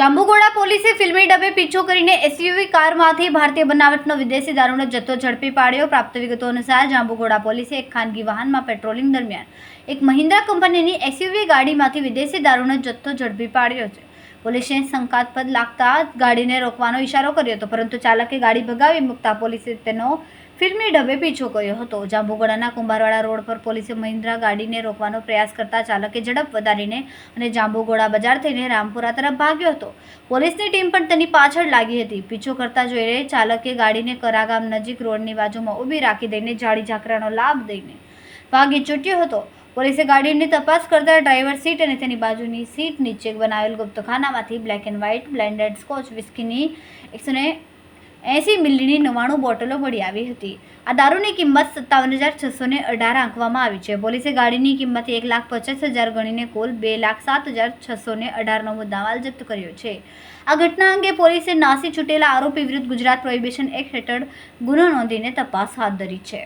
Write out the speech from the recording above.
જાંબુઘોડા પોલીસે ફિલ્મી ડબે પીછો કરીને એસયુવી કારમાંથી ભારતીય બનાવટનો વિદેશી દારૂનો જથ્થો ઝડપી પાડ્યો. પ્રાપ્ત વિગતો અનુસાર જાંબુગોડા પોલીસે એક ખાનગી વાહનમાં પેટ્રોલિંગ દરમિયાન એક મહિન્દ્રા કંપનીની એસયુવી ગાડીમાંથી વિદેશી દારૂનો જથ્થો ઝડપી પાડ્યો છે. પોલીસે શંકાસ્પદ લાગતા ગાડીને રોકવાનો ઇશારો કર્યો હતો. પરંતુ ચાલકે ગાડી ભગાવી મૂકતા પોલીસે તેનો ફિલ્મી ઢબે પીછો કર્યો હતો. જાંબુગોડાના કુંભારવાડા રોડ પર પોલીસે મહિન્દ્રા ગાડીને રોકવાનો પ્રયાસ કરતા ચાલકે ઝડપ વધારીને અને જાંબુગોડા બજાર થઈને રામપુરા તરફ ભાગ્યો હતો. પોલીસની ટીમ પણ તેની પાછળ લાગી હતી. પીછો કરતા જોઈને ચાલકે ગાડીને કરાગામ નજીક રોડની બાજુમાં ઊભી રાખી દઈને જાડી ઝાકરાનો લાભ દઈને ભાગી છૂટ્યો હતો. પોલીસે ગાડીની તપાસ કરતા ડ્રાઈવર સીટ અને તેની બાજુની સીટ નીચે બનાવેલ ગુપ્તખાનામાંથી black and white blended scotch વિસ્કીની એકસો ને એંસી મિલીની નવ્વાણું બોટલો મળી આવી હતી. આ દારૂની કિંમત સત્તાવન હજાર છસો ને અઢાર આંકવામાં આવી છે. પોલીસે ગાડીની કિંમત એક લાખ પચાસ હજાર ગણીને કુલ બે લાખ સાત હજાર છસો ને અઢારનો મુદ્દામાલ જપ્ત કર્યો છે. આ ઘટના અંગે પોલીસે નાસી છૂટેલા આરોપી વિરુદ્ધ ગુજરાત પ્રોહિબિશન એક્ટ હેઠળ ગુનો નોંધીને તપાસ હાથ ધરી છે.